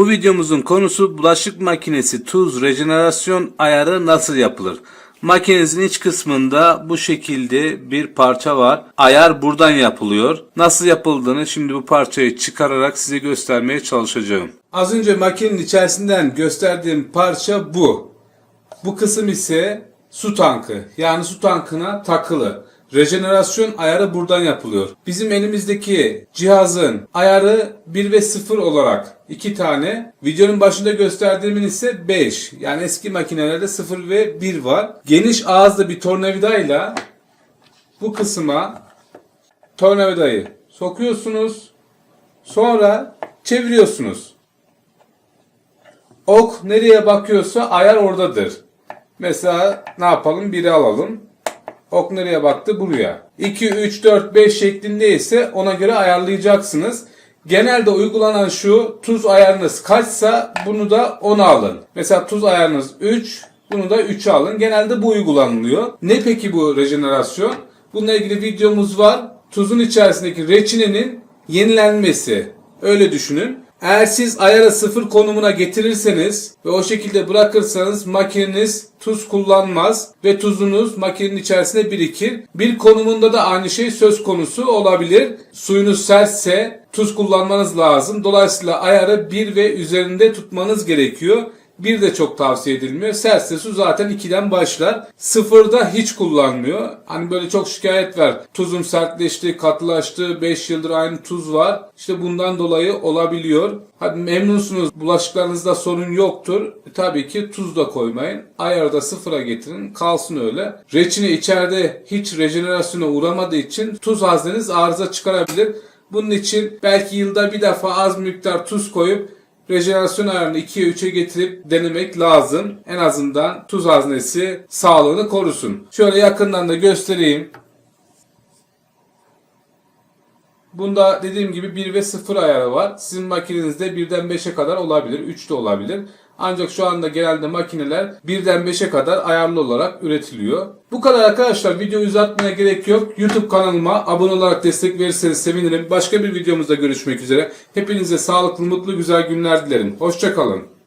Bu videomuzun konusu bulaşık makinesi tuz rejenerasyon ayarı nasıl yapılır? Makinenizin iç kısmında bu şekilde bir parça var. Ayar buradan yapılıyor. Nasıl yapıldığını şimdi bu parçayı çıkararak size göstermeye çalışacağım. Az önce makinenin içerisinden gösterdiğim parça bu. Bu kısım ise su tankı. Yani su tankına takılı. Rejenerasyon ayarı buradan yapılıyor. Bizim elimizdeki cihazın ayarı 1 ve 0 olarak iki tane. Videonun başında gösterdiğimin ise 5. Yani eski makinelerde 0 ve 1 var. Geniş ağızlı bir tornavidayla bu kısma tornavidayı sokuyorsunuz. Sonra çeviriyorsunuz. Ok nereye bakıyorsa ayar oradadır. Mesela ne yapalım? Biri alalım. Ok nereye baktı? Buraya. 2, 3, 4, 5 şeklinde ise ona göre ayarlayacaksınız. Genelde uygulanan şu tuz ayarınız kaçsa bunu da 10'a alın. Mesela tuz ayarınız 3, bunu da 3'e alın. Genelde bu uygulanılıyor. Ne peki bu rejenerasyon? Bununla ilgili videomuz var. Tuzun içerisindeki reçinenin yenilenmesi. Öyle düşünün. Eğer siz ayarı sıfır konumuna getirirseniz ve o şekilde bırakırsanız makineniz tuz kullanmaz ve tuzunuz makinenin içerisinde birikir. Bir konumunda da aynı şey söz konusu olabilir. Suyunuz sertse tuz kullanmanız lazım. Dolayısıyla ayarı 1 ve üzerinde tutmanız gerekiyor. Bir de çok tavsiye edilmiyor. Sertse su zaten 2'den başlar. Sıfırda hiç kullanmıyor. Hani böyle çok şikayet var. Tuzum sertleşti, katılaştı, 5 yıldır aynı tuz var. İşte bundan dolayı olabiliyor. Hadi memnunsunuz, bulaşıklarınızda sorun yoktur. E, tabii ki tuz da koymayın. Ayarı da sıfıra getirin, kalsın öyle. Reçine içeride hiç rejenerasyona uğramadığı için tuz hazneniz arıza çıkarabilir. Bunun için belki yılda bir defa az miktar tuz koyup rejenerasyon ayarını 2'ye 3'e getirip denemek lazım. En azından tuz haznesi sağlığını korusun. Şöyle yakından da göstereyim. Bunda dediğim gibi 1 ve 0 ayarı var. Sizin makinenizde 1'den 5'e kadar olabilir, 3 de olabilir. Ancak şu anda genelde makineler 1'den 5'e kadar ayarlı olarak üretiliyor. Bu kadar arkadaşlar. Videoyu uzatmaya gerek yok. YouTube kanalıma abone olarak destek verirseniz sevinirim. Başka bir videomuzda görüşmek üzere. Hepinize sağlıklı, mutlu, güzel günler dilerim. Hoşçakalın.